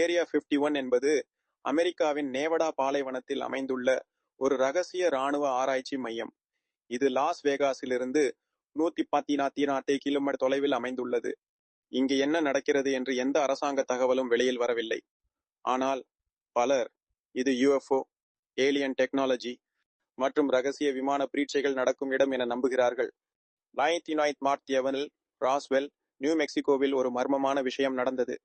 Area 51 என்பது அமெரிக்காவின் நேவடா பாலைவனத்தில் அமைந்துள்ள ஒரு ரகசிய ராணுவ ஆராய்ச்சி மையம். இது லாஸ் வேகாஸிலிருந்து நூத்தி பதினாறு கிலோமீட்டர் தொலைவில் அமைந்துள்ளது. இங்கு என்ன நடக்கிறது என்று எந்த அரசாங்க தகவலும் வெளியில் வரவில்லை. ஆனால் பலர் இது யுஎஃப்ஓ, ஏலியன் டெக்னாலஜி மற்றும் ரகசிய விமான பரீட்சைகள் நடக்கும் இடம் என நம்புகிறார்கள். 99 மார்ச் எவனில் ராஸ்வெல், நியூ மெக்சிகோவில் ஒரு மர்மமான விஷயம் நடந்தது.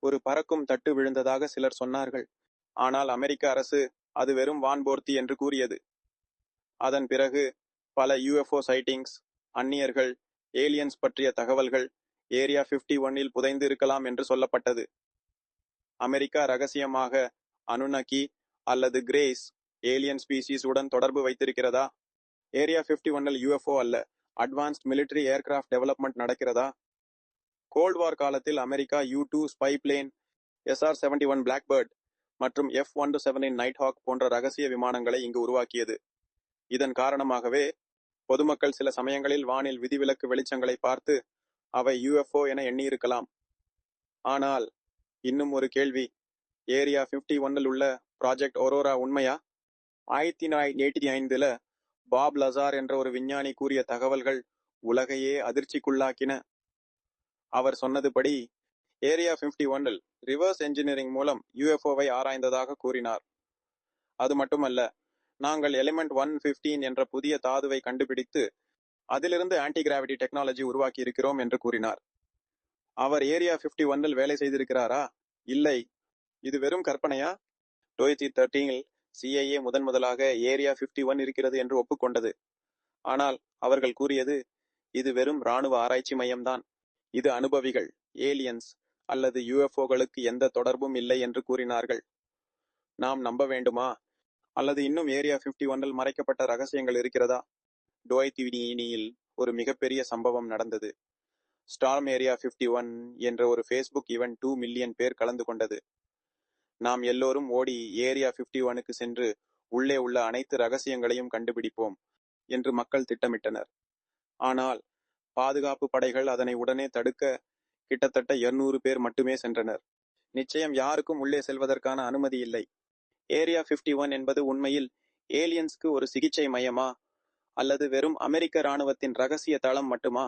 ஒரு பறக்கும் தட்டு விழுந்ததாக சிலர் சொன்னார்கள். ஆனால் அமெரிக்க அரசு அது வெறும் வான்போர்த்தி என்று கூறியது. அதன் பிறகு பல யுஎஃப்ஓ சைட்டிங்ஸ், அந்நியர்கள், ஏலியன்ஸ் பற்றிய தகவல்கள் ஏரியா பிப்டி ஒன்னில் புதைந்து இருக்கலாம் என்று சொல்லப்பட்டது. அமெரிக்கா ரகசியமாக அனுநகி அல்லது கிரேஸ் ஏலியன் ஸ்பீசிஸ் உடன் தொடர்பு வைத்திருக்கிறதா? ஏரியா பிப்டி ஒன்னில் யுஎஃப்ஓ அல்ல, அட்வான்ஸ்ட் மிலிட்டரி ஏர்கிராஃப்ட் டெவலப்மெண்ட் நடக்கிறதா? கோல்ட் வார் காலத்தில் America U two spy plane, SR seventy one Blackbird மற்றும் எஃப்-117 நைட்ஹாக் போன்ற ரகசிய விமானங்களை இங்கு உருவாக்கியது. இதன் காரணமாகவே பொதுமக்கள் சில சமயங்களில் வானில் விதிவிலக்கு வெளிச்சங்களை பார்த்து அவை யுஎஃப்ஓ என எண்ணியிருக்கலாம். ஆனால் இன்னும் ஒரு கேள்வி ஏரியா ஃபிஃப்டி ஒன்னில் உள்ள ப்ராஜெக்ட் ஒரோரா உண்மையா? 1985ல பாப் லசார் என்ற ஒரு விஞ்ஞானி கூறிய தகவல்கள் உலகையே அதிர்ச்சிக்குள்ளாக்கின. அவர் சொன்னதுபடி ஏரியா பிப்டி ஒன்னில் ரிவர்ஸ் என்ஜினியரிங் மூலம் யுஎஃப்ஓவை ஆராய்ந்ததாக கூறினார். அது மட்டுமல்ல, நாங்கள் எலிமெண்ட் 115 என்ற புதிய தாதுவை கண்டுபிடித்து அதிலிருந்து ஆன்டி கிராவிட்டி டெக்னாலஜி உருவாக்கி இருக்கிறோம் என்று கூறினார். அவர் ஏரியா பிப்டி ஒன்னில் வேலை செய்திருக்கிறாரா? இல்லை. இது வெறும் கற்பனையா? 2013 தேர்ட்டீனில் சிஐஏ முதன் முதலாக ஏரியா 51 இருக்கிறது என்று ஒப்புக்கொண்டது. ஆனால் அவர்கள் கூறியது இது வெறும் ராணுவ ஆராய்ச்சி மையம்தான். இது அனுபவிகள், ஏலியன்ஸ் அல்லது யுஎஃப்ஓகளுக்கு எந்த தொடர்பும் இல்லை என்று கூறினார்கள். நாம் நம்ப வேண்டுமா? அல்லது இன்னும் ஏரியா பிப்டி ஒன்னில் மறைக்கப்பட்ட ரகசியங்கள் இருக்கிறதா? டோய்த்வினியில் ஒரு மிகப்பெரிய சம்பவம் நடந்தது. ஸ்டார்ம் ஏரியா 51 என்ற ஒரு ஃபேஸ்புக் ஈவென்ட் 2 மில்லியன் பேர் கலந்து கொண்டது. நாம் எல்லோரும் ஓடி ஏரியா 51க்கு சென்று உள்ளே உள்ள அனைத்து ரகசியங்களையும் கண்டுபிடிப்போம் என்று மக்கள் திட்டமிட்டனர். ஆனால் பாதுகாப்பு படைகள் அதனை உடனே தடுக்க கிட்டத்தட்ட 200 பேர் மட்டுமே சென்றனர். நிச்சயம் யாருக்கும் உள்ளே செல்வதற்கான அனுமதி இல்லை. ஏரியா 51 என்பது உண்மையில் ஏலியன்ஸ்க்கு ஒரு சிகிச்சை மையமா? அல்லது வெறும் அமெரிக்க ராணுவத்தின் ரகசிய தளம் மட்டுமா?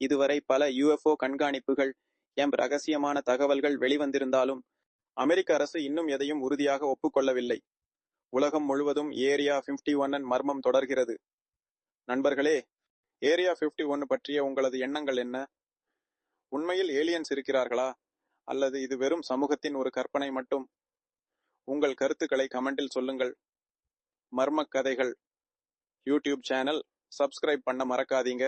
இதுவரை பல யுஎஃப்ஓ கண்காணிப்புகள் எம் ரகசியமான தகவல்கள் வெளிவந்திருந்தாலும் அமெரிக்க அரசு இன்னும் எதையும் உறுதியாக ஒப்புக்கொள்ளவில்லை. உலகம் முழுவதும் ஏரியா 51 மர்மம் தொடர்கிறது. நண்பர்களே, ஏரியா 51 பற்றிய உங்களது எண்ணங்கள் என்ன? உண்மையில் ஏலியன்ஸ் இருக்கிறார்களா? அல்லது இது வெறும் சமூகத்தின் ஒரு கற்பனை மட்டும்? உங்கள் கருத்துக்களை கமெண்டில் சொல்லுங்கள். மர்மக் கதைகள் யூடியூப் சேனல் சப்ஸ்கிரைப் பண்ண மறக்காதீங்க.